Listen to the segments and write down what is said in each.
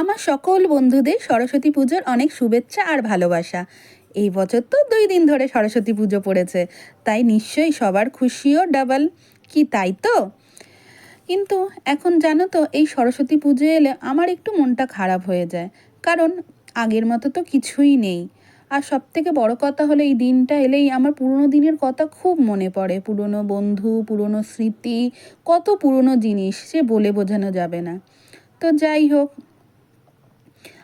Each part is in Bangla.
আমার সকল বন্ধুদের সরস্বতী পুজোর অনেক শুভেচ্ছা আর ভালোবাসা। এই বছর তো দুই দিন ধরে সরস্বতী পুজো পড়েছে, তাই নিশ্চয়ই সবার খুশিও ডাবল। কি তাই তো? কিন্তু এখন জানো তো, এই সরস্বতী পুজো এলে আমার একটু মনটা খারাপ হয়ে যায়, কারণ আগের মতো তো কিছুই নেই। আর সব থেকে বড় কথা হলো এই দিনটা এলেই আমার পুরনো দিনের কথা খুব মনে পড়ে, পুরনো বন্ধু, পুরনো স্মৃতি, কত পুরনো জিনিস, সে বলে বোঝানো যাবে না। তো যাই হোক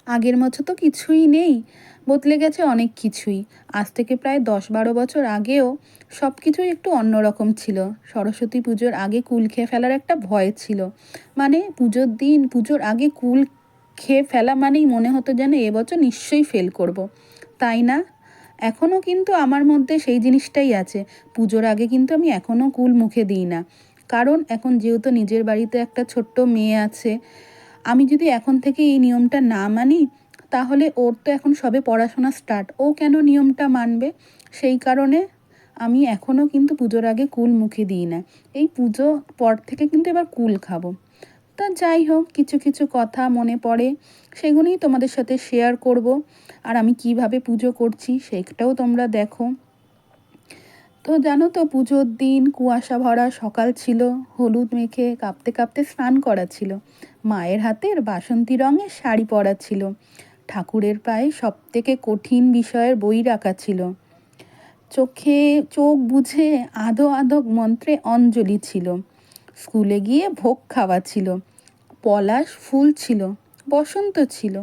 আগের মতো তো কিছুই নেই। বদলে গেছে অনেক কিছুই। আজ থেকে প্রায় দশ বারো বছর আগেও সব কিছুই একটু অন্যরকম ছিল। সরস্বতী পুজোর আগে কুল খেয়ে ফেলার একটা ভয় ছিল। মানে পুজোর দিন, পুজোর আগে কুল খেয়ে ফেলা মানেই মনে হতো যেন এবছর নিশ্চয়ই ফেল করব। তাই না? এখনও কিন্তু আমার মধ্যে সেই জিনিসটাই আছে। পুজোর আগে কিন্তু আমি এখনও কুল মুখে দিই না। কারণ এখন যেহেতু নিজের বাড়িতে একটা ছোট্ট মেয়ে আছে আমি যদি এখন থেকে এই নিয়মটা না মানি, তাহলে ওর তো এখন সবে পড়াশোনা স্টার্ট ও কেন নিয়মটা মানবে? সেই কারণে আমি এখনও কিন্তু পুজোর আগে কুল মুখে দিই না। এই পুজো পর থেকে কিন্তু এবার কুল খাব। তা যাই হোক, কিছু কিছু কথা মনে পড়ে। সেগুলোই তোমাদের সাথে শেয়ার করব। আর আমি কীভাবে পুজো করছি সেটাও তোমরা দেখো। তো জানো তো, পুজোর দিন কুয়াশা ভরা সকাল ছিল, হলুদ মেখে কাঁপতে কাঁপতে স্নান করা ছিল। মায়ের হাতের বাসন্তী রঙের শাড়ি পরা ছিল। ঠাকুরের পায়ে সব থেকে কঠিন বিষয়ের বই রাখা ছিল। চোখে চোখ বুঝে আধো আধো মন্ত্রে অঞ্জলি ছিল। স্কুলে গিয়ে ভোগ খাওয়া ছিল। পলাশ ফুল ছিল, বসন্ত ছিল।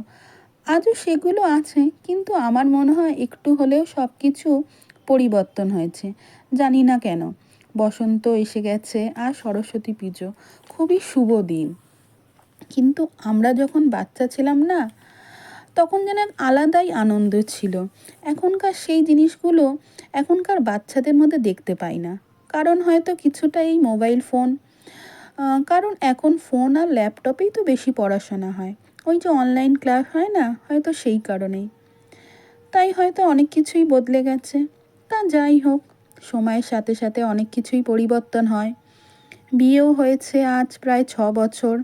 আজও সেগুলো আছে, কিন্তু আমার মনে হয় একটু হলেও সব কিছু পরিবর্তন হয়েছে। জানি না কেন। বসন্ত এসে গেছে আর সরস্বতী পুজো। খুবই শুভ দিন। কিন্তু আমরা যখন বাচ্চা ছিলাম না, তখন যেন এক আলাদাই আনন্দ ছিল। এখনকার সেই জিনিসগুলো এখনকার বাচ্চাদের মধ্যে দেখতে পাই না। কারণ হয়তো কিছুটা এই মোবাইল ফোন কারণ এখন ফোন আর ল্যাপটপেই তো বেশি পড়াশোনা হয়। ওই যে অনলাইন ক্লাস হয় না, হয়তো সেই কারণেই। তাই হয়তো অনেক কিছুই বদলে গেছে। তা যাই হোক, সময়ের সাথে সাথে অনেক কিছুই পরিবর্তন হয়। বিয়েও হয়েছে আজ প্রায় ছ বছর।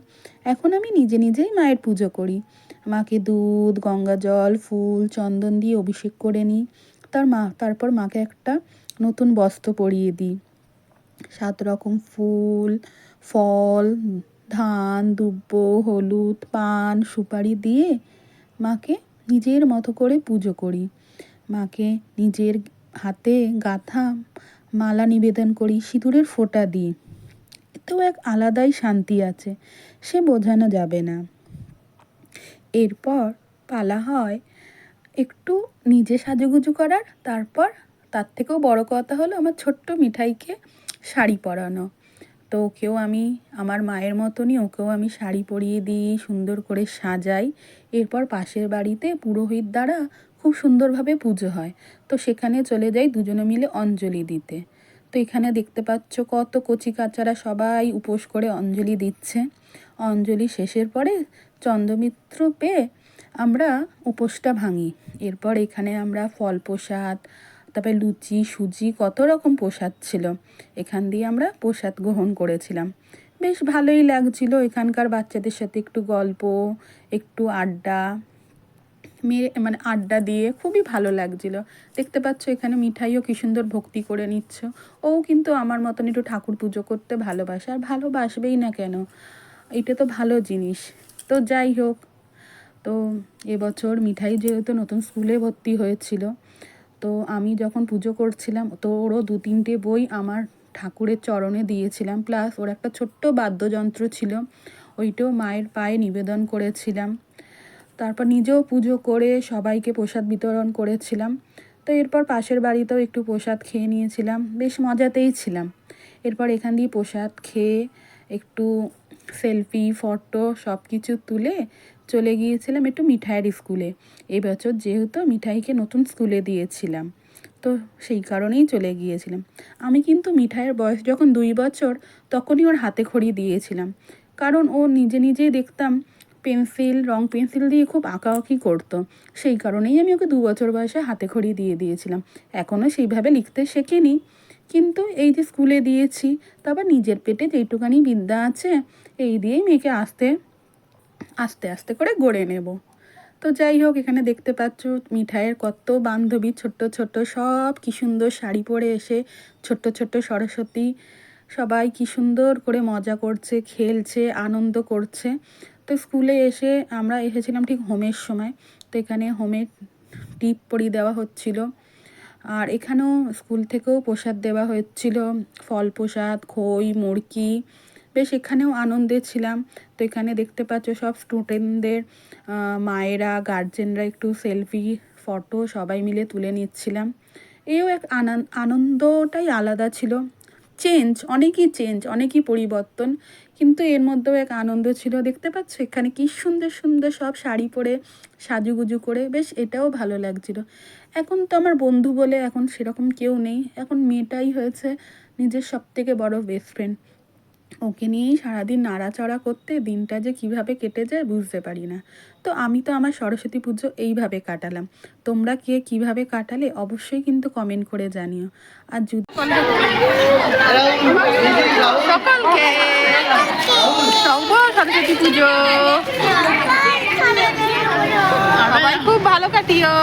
এখন আমি নিজে নিজেই মায়ের পুজো করি। মাকে দুধ, গঙ্গা জল, ফুল, চন্দন দিয়ে অভিষেক করে নিই। তার মা, তারপর মাকে একটা নতুন বস্ত্র পরিয়ে দিই। সাত রকম ফুল, ফল, ধান, দুব্ব, হলুদ, পান, সুপারি দিয়ে মাকে নিজের মতো করে পুজো করি। মাকে নিজের হাতে গাঁথা মালা নিবেদন করি, সিঁদুরের ফোঁটা দিই। এতেও এক আলাদাই শান্তি আছে, সে বোঝানো যাবে না। এরপর পালা হয় একটু নিজে সাজুগুজু করার, তারপর তার থেকেও বড় কথা হলো আমার ছোট্ট মিঠাইকে শাড়ি পরানো। তো ওকেও আমি, আমার মায়ের মতনই ওকেও আমি শাড়ি পরিয়ে দিই, সুন্দর করে সাজাই। এরপর পাশের বাড়িতে পুরোহিত দ্বারা খুব সুন্দরভাবে পুজো হয়। তো সেখানে চলে যাই দুজনে মিলে অঞ্জলি দিতে। তো এখানে দেখতে পাচ্ছ কত কচি কাচারা সবাই উপোস করে অঞ্জলি দিচ্ছে। অঞ্জলি শেষের পরে চন্দ্রমিত্র পেয়ে আমরা উপোসটা ভাঙি। এরপর এখানে আমরা ফল প্রসাদ, তারপরে লুচি, সুজি, কত রকম প্রসাদ ছিল, এখান দিয়ে আমরা প্রসাদ গ্রহণ করেছিলাম। বেশ ভালোই লাগছিল এখানকার বাচ্চাদের সাথে একটু গল্প, একটু আড্ডা। মেরে মানে আড্ডা দিয়ে খুবই ভালো লাগছিল। দেখতে পাচ্ছ এখানে মিঠাইও কী সুন্দর ভক্তি করে নিচ্ছ। ও কিন্তু আমার মতন একটু ঠাকুর পুজো করতে ভালোবাসে, আর ভালোবাসবেই না কেন? এটা তো ভালো জিনিস। তো যাই হোক, তো এবছর মিঠাই যেহেতু নতুন স্কুলে ভর্তি হয়েছিল, তো আমি যখন পুজো করছিলাম, তো ওরও দু তিনটে বই আমার ঠাকুরের চরণে দিয়েছিলাম। প্লাস ওর একটা ছোট্ট বাদ্যযন্ত্র ছিল, ওইটাও মায়ের পায়ে নিবেদন করেছিলাম। তারপর নিজেও পুজো করে সবাইকে প্রসাদ বিতরণ করেছিলাম। তো এরপর পাশের বাড়িতেও একটু প্রসাদ খেয়ে নিয়েছিলাম। বেশ মজাতেই ছিলাম। এরপর এখান দিয়ে প্রসাদ খেয়ে একটু সেলফি, ফটো সব কিছু তুলে চলে গিয়েছিলাম একটু মিঠাইয়ের স্কুলে। এবছর যেহেতু মিঠাইকে নতুন স্কুলে দিয়েছিলাম, তো সেই কারণেই চলে গিয়েছিলাম। আমি কিন্তু মিঠাইয়ের বয়স যখন দুই বছর, তখনই ওর হাতে খড়ি দিয়েছিলাম। কারণ ও নিজে নিজেই দেখতাম পেন্সিল রং পেন্সিল দিয়ে খুব আঁকাআঁকি করতো। সেই কারণেই আমি ওকে দু বছর বয়সে হাতে খড়ি দিয়ে দিয়েছিলাম। এখনও সেইভাবে লিখতে শেখেনি। কিন্তু এই যে স্কুলে দিয়েছি, তারপর নিজের পেটে যেইটুকানি বিদ্যা আছে, এই দিয়েই মেয়েকে আসতে, আস্তে আস্তে করে গড়ে নেব। তো যাই হোক, এখানে দেখতে পাচ্ছ মিঠাইয়ের কত বান্ধবী, ছোট্ট ছোট্ট, সব কি সুন্দর শাড়ি পরে এসে ছোট্ট ছোট্ট সরস্বতী সবাই কি সুন্দর করে মজা করছে, খেলছে, আনন্দ করছে। তো স্কুলে এসে আমরা এসেছিলাম ঠিক হোমের সময়। তো এখানে হোমের টিপ পরিয়ে দেওয়া হচ্ছিল। আর এখানেও স্কুল থেকেও প্রসাদ দেওয়া হচ্ছিল। ফল প্রসাদ, খই মুড়কি বেশ এখানেও আনন্দে ছিলাম। তো এখানে দেখতে পাচ্ছ সব স্টুডেন্টদের মায়েরা গার্জেনরা একটু সেলফি ফটো সবাই মিলে তুলে নিচ্ছিলাম। এও এক আনন্দ আনন্দটাই আলাদা ছিল। চেঞ্জ অনেকই চেঞ্জ অনেকই পরিবর্তন। কিন্তু এর মধ্যেও এক আনন্দ ছিল, দেখতে পাচ্ছ? এখানে কি সুন্দর সুন্দর সব শাড়ি পরে সাজুগুজু করে, বেশ এটাও ভালো লাগছিল। এখন তো আমার বন্ধু বলে এখন সেরকম কেউ নেই। এখন মেয়েটাই হয়েছে নিজের সব থেকে বড় বেস্ট ফ্রেন্ড ওকে নিয়েই সারাদিন নাড়াচড়া করতে দিনটা যে কীভাবে কেটে যায় বুঝতে পারি না। তো আমি তো আমার সরস্বতী পুজো এইভাবে কাটালাম। তোমরা কে কীভাবে কাটালে অবশ্যই কিন্তু কমেন্ট করে জানিও। আর যদি সরস্বতী পুজো। খুব ভালো কাটিও।